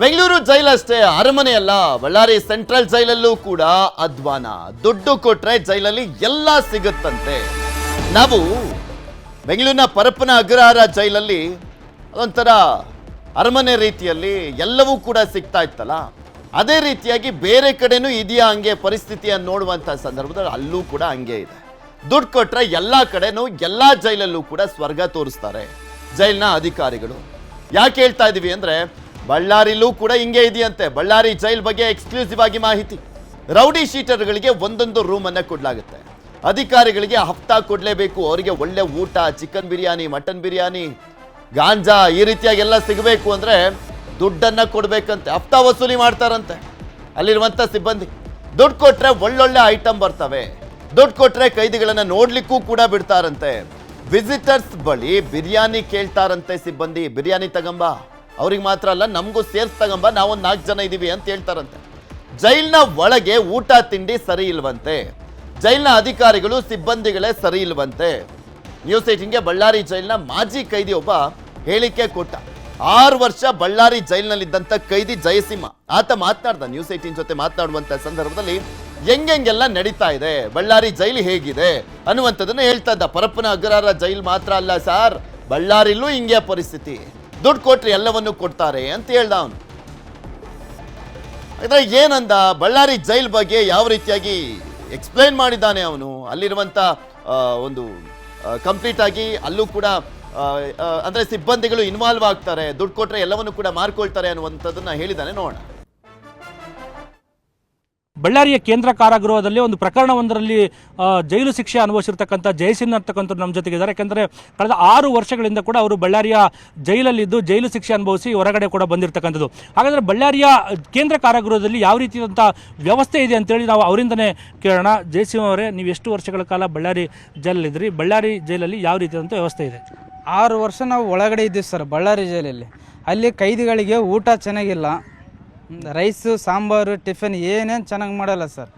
ಬೆಂಗಳೂರು ಜೈಲಷ್ಟೇ ಅರಮನೆ ಅಲ್ಲ ಬಳ್ಳಾರಿ ಸೆಂಟ್ರಲ್ ಜೈಲಲ್ಲೂ ಕೂಡ ಅಧ್ವಾನ. ದುಡ್ಡು ಕೊಟ್ರೆ ಜೈಲಲ್ಲಿ ಎಲ್ಲ ಸಿಗುತ್ತಂತೆ. ನಾವು ಬೆಂಗಳೂರಿನ ಪರಪ್ಪನ ಅಗ್ರಹಾರ ಜೈಲಲ್ಲಿ, ಅದೊಂಥರ ಅರಮನೆ ರೀತಿಯಲ್ಲಿ ಎಲ್ಲವೂ ಕೂಡ ಸಿಗ್ತಾ ಇತ್ತಲ್ಲ. ಅದೇ ರೀತಿಯಾಗಿ ಬೇರೆ ಕಡೆನೂ ಇದೆಯಾ ಹಂಗೆ ಪರಿಸ್ಥಿತಿಯನ್ನು ನೋಡುವಂಥ ಸಂದರ್ಭದಲ್ಲಿ ಅಲ್ಲೂ ಕೂಡ ಹಂಗೆ ಇದೆ. ದುಡ್ಡು ಕೊಟ್ಟರೆ ಎಲ್ಲ ಕಡೆನೂ ಎಲ್ಲ ಜೈಲಲ್ಲೂ ಕೂಡ ಸ್ವರ್ಗ ತೋರಿಸ್ತಾರೆ ಜೈಲಿನ ಅಧಿಕಾರಿಗಳು. ಯಾಕೆ ಹೇಳ್ತಾ ಇದ್ದೀವಿ ಅಂದ್ರೆ ಬಳ್ಳಾರಿಲೂ ಕೂಡ ಹಿಂಗೆ ಇದೆಯಂತೆ. ಬಳ್ಳಾರಿ ಜೈಲ್ ಬಗ್ಗೆ ಎಕ್ಸ್ಕ್ಲೂಸಿವ್ ಆಗಿ ಮಾಹಿತಿ. ರೌಡಿ ಶೀಟರ್ಗಳಿಗೆ ಒಂದೊಂದು ರೂಮನ್ನು ಕೊಡಲಾಗುತ್ತೆ. ಅಧಿಕಾರಿಗಳಿಗೆ ಹಫ್ತಾ ಕೊಡಲೇಬೇಕು. ಅವರಿಗೆ ಒಳ್ಳೆ ಊಟ ಚಿಕನ್ ಬಿರಿಯಾನಿ ಮಟನ್ ಬಿರಿಯಾನಿ, ಗಾಂಜಾ ಈ ರೀತಿಯಾಗಿ ಎಲ್ಲ ಸಿಗಬೇಕು ಅಂದ್ರೆ ದುಡ್ಡನ್ನ ಕೊಡಬೇಕಂತೆ. ಹಫ್ತಾ ವಸೂಲಿ ಮಾಡ್ತಾರಂತೆ ಅಲ್ಲಿರುವಂತ ಸಿಬ್ಬಂದಿ. ದುಡ್ಡು ಕೊಟ್ರೆ ಒಳ್ಳೊಳ್ಳೆ ಐಟಮ್ ಬರ್ತವೆ. ದುಡ್ಡು ಕೊಟ್ರೆ ಕೈದಿಗಳನ್ನ ನೋಡಲಿಕ್ಕೂ ಕೂಡ ಬಿಡ್ತಾರಂತೆ. ವಿಸಿಟರ್ಸ್ ಬಳಿ ಬಿರಿಯಾನಿ ಕೇಳ್ತಾರಂತೆ ಸಿಬ್ಬಂದಿ. ಬಿರಿಯಾನಿ ತಗಂಬ. ಅವ್ರಿಗೆ ಮಾತ್ರ ಅಲ್ಲ, ನಮಗೂ ಸೇರ್ಸ್ ನಾವು ನಾವೊಂದು ನಾಲ್ಕು ಜನ ಇದ್ದೀವಿ ಅಂತ ಹೇಳ್ತಾರಂತೆ. ಜೈಲಿನ ಒಳಗೆ ಊಟ ತಿಂಡಿ ಸರಿ ಇಲ್ವಂತೆ. ಜೈಲಿನ ಅಧಿಕಾರಿಗಳು, ಸಿಬ್ಬಂದಿಗಳೇ ಸರಿ ಇಲ್ವಂತೆ. ನ್ಯೂಸ್ ಏಟಿಂಗ್ಗೆ ಬಳ್ಳಾರಿ ಜೈಲಿನ ಮಾಜಿ ಕೈದಿ ಒಬ್ಬ ಹೇಳಿಕೆ ಕೊಟ್ಟ. ಆರು ವರ್ಷ ಬಳ್ಳಾರಿ ಜೈಲಿನಲ್ಲಿದ್ದಂಥ ಕೈದಿ ಜಯಸಿಂಹ ಆತ ಮಾತನಾಡ್ದ ನ್ಯೂಸ್ ಏಟಿನ್ ಜೊತೆ ಮಾತನಾಡುವಂಥ ಸಂದರ್ಭದಲ್ಲಿ ಹೆಂಗೆಂಗೆಲ್ಲ ನಡೀತಾ ಇದೆ, ಬಳ್ಳಾರಿ ಜೈಲು ಹೇಗಿದೆ ಅನ್ನುವಂಥದ್ದನ್ನು ಹೇಳ್ತಾ ಇದ್ದ. ಪರಪ್ಪನ ಅಗ್ರಹಾರ ಜೈಲು ಮಾತ್ರ ಅಲ್ಲ ಸಾರ್, ಬಳ್ಳಾರಿಲೂ ಹಿಂಗೆ ಪರಿಸ್ಥಿತಿ. ದುಡ್ಡು ಕೊಟ್ಟರೆ ಎಲ್ಲವನ್ನು ಕೊಡ್ತಾರೆ ಅಂತ ಹೇಳ್ದ ಅವನು. ಹಾಗಾದ್ರೆ ಏನಂದ, ಬಳ್ಳಾರಿ ಜೈಲ್ ಬಗ್ಗೆ ಯಾವ ರೀತಿಯಾಗಿ ಎಕ್ಸ್ಪ್ಲೈನ್ ಮಾಡಿದ್ದಾನೆ ಅವನು? ಅಲ್ಲಿರುವಂತ ಒಂದು ಕಂಪ್ಲೀಟ್ ಆಗಿ ಅಲ್ಲೂ ಕೂಡ ಅಂದ್ರೆ ಸಿಬ್ಬಂದಿಗಳು ಇನ್ವಾಲ್ವ್ ಆಗ್ತಾರೆ, ದುಡ್ಡು ಕೊಟ್ಟರೆ ಎಲ್ಲವನ್ನು ಕೂಡ ಮಾರ್ಕೊಳ್ತಾರೆ ಅನ್ನುವಂಥದ್ದನ್ನು ಹೇಳಿದ್ದಾನೆ ನೋಡೋಣ. ಬಳ್ಳಾರಿಯ ಕೇಂದ್ರ ಕಾರಾಗೃಹದಲ್ಲಿ ಒಂದು ಪ್ರಕರಣವೊಂದರಲ್ಲಿ ಜೈಲು ಶಿಕ್ಷೆ ಅನುಭವಿಸಿರ್ತಕ್ಕಂಥ ಜಯಸಿನ್ ಅಂತಕ್ಕಂಥ ನಮ್ಮ ಜೊತೆಗಿದ್ದಾರೆ. ಯಾಕೆಂದರೆ ಕಳೆದ ಆರು ವರ್ಷಗಳಿಂದ ಕೂಡ ಅವರು ಬಳ್ಳಾರಿಯ ಜೈಲಲ್ಲಿದ್ದು ಜೈಲು ಶಿಕ್ಷೆ ಅನುಭವಿಸಿ ಹೊರಗಡೆ ಕೂಡ ಬಂದಿರತಕ್ಕಂಥದ್ದು. ಹಾಗಾದರೆ ಬಳ್ಳಾರಿಯ ಕೇಂದ್ರ ಕಾರಾಗೃಹದಲ್ಲಿ ಯಾವ ರೀತಿಯಾದಂಥ ವ್ಯವಸ್ಥೆ ಇದೆ ಅಂತೇಳಿ ನಾವು ಅವರಿಂದನೇ ಕೇಳೋಣ. ಜಯಸಿಂಹ ಅವರೇ, ನೀವು ಎಷ್ಟು ವರ್ಷಗಳ ಕಾಲ ಬಳ್ಳಾರಿ ಜೈಲಲ್ಲಿದ್ರಿ ಬಳ್ಳಾರಿ ಜೈಲಲ್ಲಿ ಯಾವ ರೀತಿಯಾದಂಥ ವ್ಯವಸ್ಥೆ ಇದೆ? ಆರು ವರ್ಷ ನಾವು ಒಳಗಡೆ ಇದ್ದೀವಿ ಸರ್, ಬಳ್ಳಾರಿ ಜೈಲಲ್ಲಿ. ಅಲ್ಲಿ ಕೈದಿಗಳಿಗೆ ಊಟ ಚೆನ್ನಾಗಿಲ್ಲ. ರೈಸು ಸಾಂಬಾರು ಟಿಫಿನ್ ಏನೇನು ಚೆನ್ನಾಗಿ ಮಾಡಲ್ಲ ಸರ್.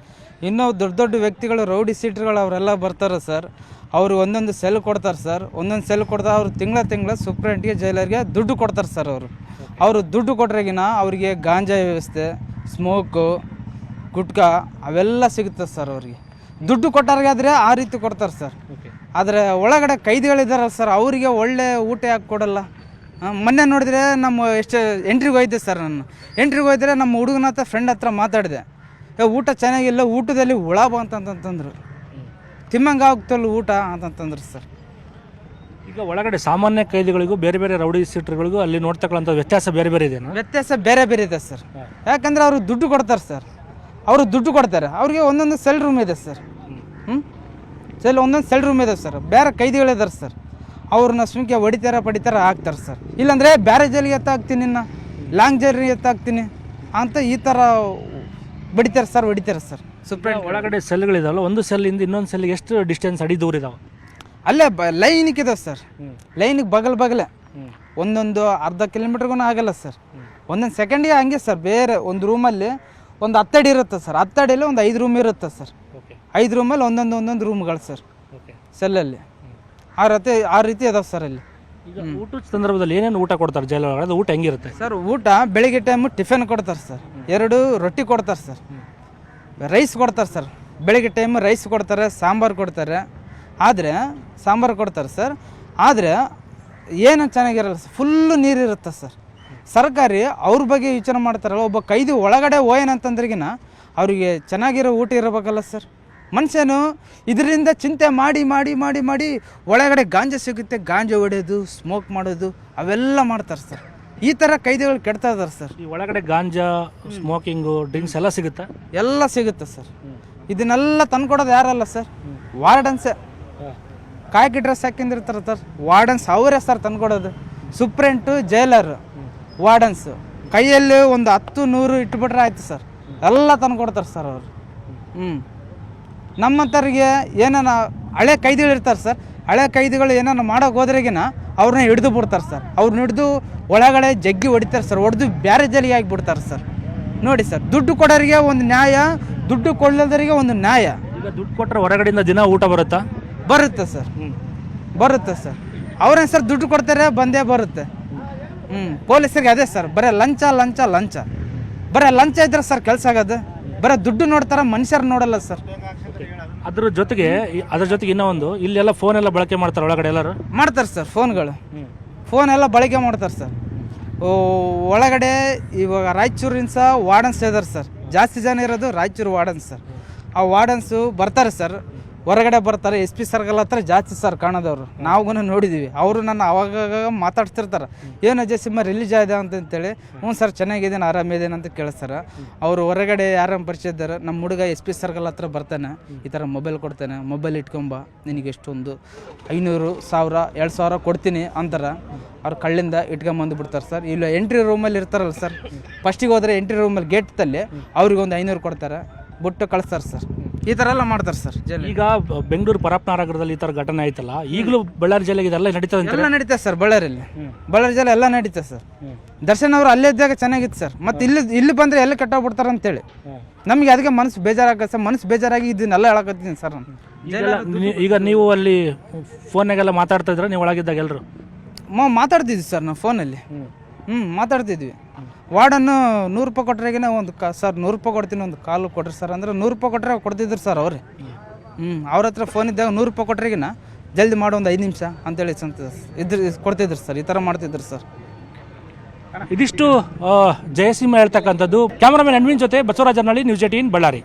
ಇನ್ನೂ ದೊಡ್ಡ ದೊಡ್ಡ ವ್ಯಕ್ತಿಗಳು ರೌಡಿ ಸೀಟ್ಗಳು ಅವರೆಲ್ಲ ಬರ್ತಾರೆ ಸರ್. ಅವರು ಒಂದೊಂದು ಸೆಲ್ ಕೊಡ್ತಾರೆ ಸರ್. ಒಂದೊಂದು ಸೆಲ್ ಕೊಡ್ತಾ ಅವರು ತಿಂಗಳ ತಿಂಗಳ ಸೂಪ್ರೆಂಟ್ಗೆ ಜೈಲರ್ಗೆ ದುಡ್ಡು ಕೊಡ್ತಾರೆ ಸರ್ ಅವರು. ಅವರು ದುಡ್ಡು ಕೊಟ್ರಾಗಿನ ಅವರಿಗೆ ಗಾಂಜಾ ವ್ಯವಸ್ಥೆ ಸ್ಮೋಕು ಗುಟ್ಕಾ ಅವೆಲ್ಲ ಸಿಗುತ್ತೆ ಸರ್ ಅವ್ರಿಗೆ. ದುಡ್ಡು ಕೊಟ್ಟಾರ್ಗಾದ್ರೆ ಆ ರೀತಿ ಕೊಡ್ತಾರೆ ಸರ್. ಆದರೆ ಒಳಗಡೆ ಕೈದಿಗಳಿದ್ದಾರೆ ಸರ್ ಅವರಿಗೆ ಒಳ್ಳೆ ಊಟ ಯಾಕೆ ಕೊಡಲ್ಲ? ಮೊನ್ನೆ ನೋಡಿದ್ರೆ ನಮ್ಮ ಎಷ್ಟು ಎಂಟ್ರಿಗೆ ಹೋಯ್ದೆ ಸರ್ ನಾನು. ಎಂಟ್ರಿಗೆ ಹೋಯ್ತಿದ್ರೆ ನಮ್ಮ ಹುಡುಗನ ಹತ್ರ ಫ್ರೆಂಡ್ ಹತ್ರ ಮಾತಾಡಿದೆ. ಏ ಊಟ ಚೆನ್ನಾಗಿಲ್ಲ ಊಟದಲ್ಲಿ ಹುಳ ಬಂತಂತಂತಂದ್ರು ತಿಮ್ಮಂಗೆ ಆಗ್ತಲ್ಲ ಊಟ ಅಂತಂತಂದ್ರು ಸರ್ ಈಗ ಒಳಗಡೆ ಸಾಮಾನ್ಯ ಕೈದಿಗಳಿಗೂ ಬೇರೆ ಬೇರೆ ರೌಡಿ ಸೀಟರ್ಗಳಿಗೂ ಅಲ್ಲಿ ನೋಡ್ತಕ್ಕಂಥ ವ್ಯತ್ಯಾಸ ಬೇರೆ ಬೇರೆ ಇದೆ ವ್ಯತ್ಯಾಸ ಬೇರೆ ಬೇರೆ ಇದೆ ಸರ್ ಯಾಕಂದ್ರೆ ಅವರು ದುಡ್ಡು ಕೊಡ್ತಾರೆ ಸರ್ ಅವರು ದುಡ್ಡು ಕೊಡ್ತಾರೆ. ಅವ್ರಿಗೆ ಒಂದೊಂದು ಸೆಲ್ ರೂಮ್ ಇದೆ ಸರ್ ಹ್ಞೂ ಸೆಲ್ ಒಂದೊಂದು ಸೆಲ್ ರೂಮ್ ಇದೆ ಸರ್ ಬೇರೆ ಕೈದಿಗಳಿದ್ದಾರೆ ಸರ್ ಅವ್ರನ್ನ ಸುಮ್ಕೆ ಹೊಡಿತಾರ ಪಡಿತಾರ ಹಾಕ್ತಾರೆ ಸರ್. ಇಲ್ಲಾಂದರೆ ಬೇರೆ ಜೈಲಿಗೆ ಎತ್ತಾಕ್ತೀನಿ ನಿನ್ನ ಲಾಂಗ್ ಜರ್ನಿ ಎತ್ತಾಕ್ತೀನಿ ಅಂತ ಈ ಥರ ಬಡಿತಾರೆ ಸರ್ ಹೊಡಿತಾರೆ ಸರ್. ಸುಪ್ರೀಂ ಒಳಗಡೆ ಸೆಲ್ಗಳಿದಾವಲ್ಲ ಒಂದು ಸೆಲ್ಲಿಂದ ಇನ್ನೊಂದು ಸೆಲ್ಗೆ ಎಷ್ಟು ಡಿಸ್ಟೆನ್ಸ್ ಅಡಿ ದೂರ ಇದಾವೆ? ಅಲ್ಲೇ ಬ ಲೈನಿಗೆ ಇದಾವೆ ಸರ್. ಲೈನಿಗೆ ಬಗಲ್ ಬಗಲೆ. ಒಂದೊಂದು ಅರ್ಧ ಕಿಲೋಮೀಟ್ರಿಗೂ ಆಗಲ್ಲ ಸರ್. ಒಂದೊಂದು ಸೆಕೆಂಡಿಗೆ ಹಂಗೆ ಸರ್ ಬೇರೆ ಒಂದು ರೂಮಲ್ಲಿ ಒಂದು ಹತ್ತಡಿ ಇರುತ್ತೆ ಸರ್. ಹತ್ತಡಿಯಲ್ಲಿ ಒಂದು ಐದು ರೂಮ್ ಇರುತ್ತೆ ಸರ್. ಐದು ರೂಮಲ್ಲಿ ಒಂದೊಂದು ಒಂದೊಂದು ರೂಮ್ಗಳು ಸರ್. ಸೆಲ್ಲಲ್ಲಿ ಆ ರೀತಿ ಆ ರೀತಿ ಅದಾವೆ ಸರ್ ಅಲ್ಲಿ. ಈಗ ಊಟದ ಸಂದರ್ಭದಲ್ಲಿ ಏನೇನು ಊಟ ಕೊಡ್ತಾರೆ ಜೈಲ ಒಳಗಡೆ ಅದು ಊಟ ಹೆಂಗಿರುತ್ತೆ? ಸರ್ ಊಟ ಬೆಳಿಗ್ಗೆ ಟೈಮು ಟಿಫಿನ್ ಕೊಡ್ತಾರೆ ಸರ್. ಎರಡು ರೊಟ್ಟಿ ಕೊಡ್ತಾರೆ ಸರ್. ರೈಸ್ ಕೊಡ್ತಾರೆ ಸರ್. ಬೆಳಿಗ್ಗೆ ಟೈಮ್ ರೈಸ್ ಕೊಡ್ತಾರೆ ಸಾಂಬಾರು ಕೊಡ್ತಾರೆ. ಆದರೆ ಸಾಂಬಾರು ಕೊಡ್ತಾರೆ ಸರ್. ಆದರೆ ಏನು ಚೆನ್ನಾಗಿರಲ್ಲ ಸರ್. Full ನೀರಿರುತ್ತೆ sir. ಸರ್ಕಾರಿ ಅವ್ರ ಬಗ್ಗೆ ಯೋಚನೆ ಮಾಡ್ತಾರಲ್ಲ ಒಬ್ಬ ಕೈದಿ ಒಳಗಡೆ ಹೋಯನಂತಂದ್ರಿಗಿನ ಅವರಿಗೆ ಚೆನ್ನಾಗಿರೋ ಊಟ ಇರಬೇಕಲ್ಲ ಸರ್. ಮನುಷ್ಯನು ಇದರಿಂದ ಚಿಂತೆ ಮಾಡಿ ಮಾಡಿ ಮಾಡಿ ಮಾಡಿ ಒಳಗಡೆ ಗಾಂಜಾ ಸಿಗುತ್ತೆ ಗಾಂಜಾ ಹೊಡೆಯೋದು ಸ್ಮೋಕ್ ಮಾಡೋದು ಅವೆಲ್ಲ ಮಾಡ್ತಾರೆ ಸರ್. ಈ ಥರ ಕೈದಿಗಳು ಕೆಡ್ತಾ ಇದ್ದಾರೆ ಸರ್. ಈ ಒಳಗಡೆ ಗಾಂಜಾ ಸ್ಮೋಕಿಂಗು ಡ್ರಿಂಕ್ಸ್ ಎಲ್ಲ ಸಿಗುತ್ತಾ? ಎಲ್ಲ ಸಿಗುತ್ತೆ ಸರ್. ಇದನ್ನೆಲ್ಲ ತಂದ್ಕೊಡೋದು ಯಾರಲ್ಲ ಸರ್? ವಾರ್ಡನ್ಸೇ. ಕಾಯ್ಕಿ ಡ್ರೆಸ್ ಹಾಕಿಂದಿರ್ತಾರೆ ಸರ್. ವಾರ್ಡನ್ಸ್ ಅವರೇ ಸರ್ ತಂದ್ಕೊಡೋದು. Superintendent jailer wardens. ಕೈಯಲ್ಲಿ ಒಂದು ಹತ್ತು ನೂರು ಇಟ್ಬಿಟ್ರೆ ಆಯ್ತು ಸರ್. ಎಲ್ಲ ತಂದ್ಕೊಡ್ತಾರೆ ಸರ್ ಅವರು. ಹ್ಞೂ ನಮ್ಮಂಥವ್ರಿಗೆ ಏನಾನ ಹಳೆ ಕೈದಿಗಳು ಇರ್ತಾರೆ ಸರ್. ಹಳೆ ಕೈದಿಗಳು ಏನಾನ ಮಾಡೋಕೆ ಹೋದ್ರೆಗಿನ ಅವ್ರನ್ನ ಹಿಡಿದು ಬಿಡ್ತಾರೆ ಸರ್. ಅವ್ರನ್ನ ಹಿಡಿದು ಒಳಗಡೆ ಜಗ್ಗಿ ಹೊಡಿತಾರೆ ಸರ್. ಹೊಡೆದು ಬೇರೆ ಜಲಿ ಆಗಿಬಿಡ್ತಾರೆ ಸರ್. ನೋಡಿ ಸರ್ ದುಡ್ಡು ಕೊಡೋರಿಗೆ ಒಂದು ನ್ಯಾಯ ದುಡ್ಡು ಕೊಳ್ಳೋದರಿಗೆ ಒಂದು ನ್ಯಾಯ. ಈಗ ದುಡ್ಡು ಕೊಟ್ಟರೆ ಹೊರಗಡೆಯಿಂದ ದಿನ ಊಟ ಬರುತ್ತಾ? ಬರುತ್ತೆ ಸರ್. ಬರುತ್ತೆ ಸರ್. ಅವ್ರೇನು ಸರ್ ದುಡ್ಡು ಕೊಡ್ತಾರೆ ಬಂದೇ ಬರುತ್ತೆ. ಹ್ಞೂ ಪೊಲೀಸರಿಗೆ ಅದೇ ಸರ್ ಬರೀ ಲಂಚ ಲಂಚ ಲಂಚ. ಬರೀ ಲಂಚ ಇದ್ರೆ ಸರ್ ಕೆಲಸ ಆಗೋದು. ಬರೀ ದುಡ್ಡು ನೋಡ್ತಾರೆ ಮನುಷ್ಯರು ನೋಡಲ್ಲ ಸರ್. ಅದ್ರ ಜೊತೆಗೆ ಅದ್ರ ಜೊತೆಗೆ ಇನ್ನೂ ಒಂದು, ಇಲ್ಲೆಲ್ಲ ಫೋನ್ ಎಲ್ಲ ಬಳಕೆ ಮಾಡ್ತಾರೆ ಒಳಗಡೆ ಎಲ್ಲರೂ? ಮಾಡ್ತಾರೆ ಸರ್ ಫೋನ್ಗಳು ಫೋನ್ ಎಲ್ಲ ಬಳಕೆ ಮಾಡ್ತಾರೆ ಸರ್. ಒಳಗಡೆ ಇವಾಗ ರಾಯಚೂರಿನ ಸಹ ವಾರ್ಡನ್ಸ್ ಇದಾರೆ ಸರ್. ಜಾಸ್ತಿ ಜನ ಇರೋದು ರಾಯಚೂರು ವಾರ್ಡನ್ಸ್ ಸರ್. ಆ ವಾರ್ಡನ್ಸು ಬರ್ತಾರೆ ಸರ್. ಹೊರಗಡೆ ಬರ್ತಾರೆ, ಎಸ್ ಪಿ ಸರ್ಗಲ್ ಹತ್ರ ಜಾಸ್ತಿ ಸರ್ ಕಾಣೋದವ್ರು. ನಾವು ನೋಡಿದ್ದೀವಿ ಅವರು ನನ್ನ ಅವಾಗ ಮಾತಾಡ್ತಿರ್ತಾರೆ. ಏನು ಅಜಯ್ ಸಿಂಹ ರಿಲೀಸ್ ಆಗಿದೆ ಅಂತಂತೇಳಿ, ಹ್ಞೂ ಸರ್ ಚೆನ್ನಾಗಿದ್ದೀನಿ, ಆರಾಮಿದ್ದೀನಿ ಅಂತ ಕೇಳಿಸ್ತಾರೆ. ಅವರು ಹೊರಗಡೆ ಯಾರನ್ನು ಪರಿಚಯ ಇದ್ದಾರೆ, ನಮ್ಮ ಹುಡುಗ ಎಸ್ ಪಿ ಸರ್ಗಲ್ ಹತ್ರ ಬರ್ತಾನೆ. ಈ ಥರ ಮೊಬೈಲ್ ಕೊಡ್ತಾನೆ. ಮೊಬೈಲ್ ಇಟ್ಕೊಂಬ, ನಿನಗೆ ಎಷ್ಟೊಂದು, ಐನೂರು ಸಾವಿರ, ಎರಡು ಸಾವಿರ ಕೊಡ್ತೀನಿ ಅಂತಾರೆ. ಅವ್ರು ಕಳ್ಳಿಂದ ಇಟ್ಕೊಂಬಂದು ಬಿಡ್ತಾರೆ ಸರ್ ಇಲ್ಲ ಎಂಟ್ರಿ ರೂಮಲ್ಲಿ ಇರ್ತಾರಲ್ಲ ಸರ್ ಫಸ್ಟಿಗೆ ಹೋದರೆ ಎಂಟ್ರಿ ರೂಮಲ್ಲಿ ಗೇಟ್ದಲ್ಲಿ ಅವ್ರಿಗೆ ಒಂದು ಐನೂರು ಕೊಡ್ತಾರೆ. ಬಿಟ್ಟು ಕಳಿಸ್ತಾರೆ ಸರ್ ಈ ಥರ ಎಲ್ಲ ಮಾಡ್ತಾರೆ ಸರ್ ಈಗ ಬೆಂಗಳೂರು ಪರಪ್ಪನಗರದಲ್ಲಿ ಈ ಥರ ಘಟನೆ ಆಯ್ತಲ್ಲ ಈಗಲೂ ಬಳ್ಳಾರಿ ಜಿಲ್ಲೆಗೆ ಇದೆಲ್ಲ ನಡೀತದೆ ಅಂತ ಎಲ್ಲ ನಡೀತದೆ ಸರ್ ಬಳ್ಳಾರಿಯಲ್ಲಿ. ಬಳ್ಳಾರಿ ಜಿಲ್ಲೆ ಎಲ್ಲ ನಡೀತದೆ ಸರ್. ದರ್ಶನ್ ಅವರು ಅಲ್ಲೇ ಇದ್ದಾಗ ಚೆನ್ನಾಗಿತ್ತು ಸರ್. ಮತ್ತೆ ಇಲ್ಲಿ ಇಲ್ಲಿ ಬಂದರೆ ಎಲ್ಲ ಕಟ್ಟಾಗ್ಬಿಡ್ತಾರೆ ಅಂತೇಳಿ ನಮಗೆ ಅದಕ್ಕೆ ಮನಸ್ಸು ಬೇಜಾರಾಗ ಸರ್. ಮನಸ್ಸು ಬೇಜಾರಾಗಿ ಇದನ್ನೆಲ್ಲ ಹೇಳಕತ್ತೀನಿ ಸರ್ ನಾನು. ಈಗೆಲ್ಲ ನೀ- ಈಗ ನೀವು ಅಲ್ಲಿ ಫೋನ್ನಾಗೆಲ್ಲ ಮಾತಾಡ್ತಾ ಇದ್ರೆ ನೀವು ಒಳಗಿದ್ದಾಗ ಎಲ್ಲರೂ ಮಾ ಮಾತಾಡ್ತಿದ್ವಿ ಸರ್ ನಾವು ಫೋನಲ್ಲಿ. ಹ್ಞೂ ಮಾತಾಡ್ತಿದ್ವಿ. ವಾರ್ಡನ್ನು ನೂರು ರೂಪಾಯಿ ಕೊಟ್ಟರೆಗಿನ ಒಂದು ಕ ಸರ್, ನೂರು ರೂಪಾಯಿ ಕೊಡ್ತೀನಿ, ಒಂದು ಕಾಲು ಕೊಡ್ರಿ ಸರ್. ಅಂದ್ರೆ ನೂರು ರೂಪಾಯಿ ಕೊಟ್ಟರೆ ಕೊಡ್ತಿದ್ರು ಸರ್ ಅವ್ರಿ. ಹ್ಞೂ ಅವ್ರ ಹತ್ರ ಫೋನ್ ಇದ್ದಾಗ ನೂರು ರೂಪಾಯಿ ಕೊಟ್ರೆಗಿನ ಜಲ್ದಿ ಮಾಡೋ ಒಂದು ಐದು ನಿಮಿಷ ಅಂತೇಳಿ ಸಂತ ಇದ್ರ ಕೊಡ್ತಿದ್ರು ಸರ್, ಈ ಥರ ಮಾಡ್ತಿದ್ರು ಸರ್. ಇದಿಷ್ಟು ಜಯಸಿಂಹ ಹೇಳ್ತಕ್ಕಂಥದ್ದು. ಕ್ಯಾಮರಾಮನ್ ಅನ್ವಿನ್ ಜೊತೆ ಬಸವರಾಜನಹಳ್ಳಿ, ನ್ಯೂಸ್ ಏಟೀನ್ ಬಳ್ಳಾರಿ.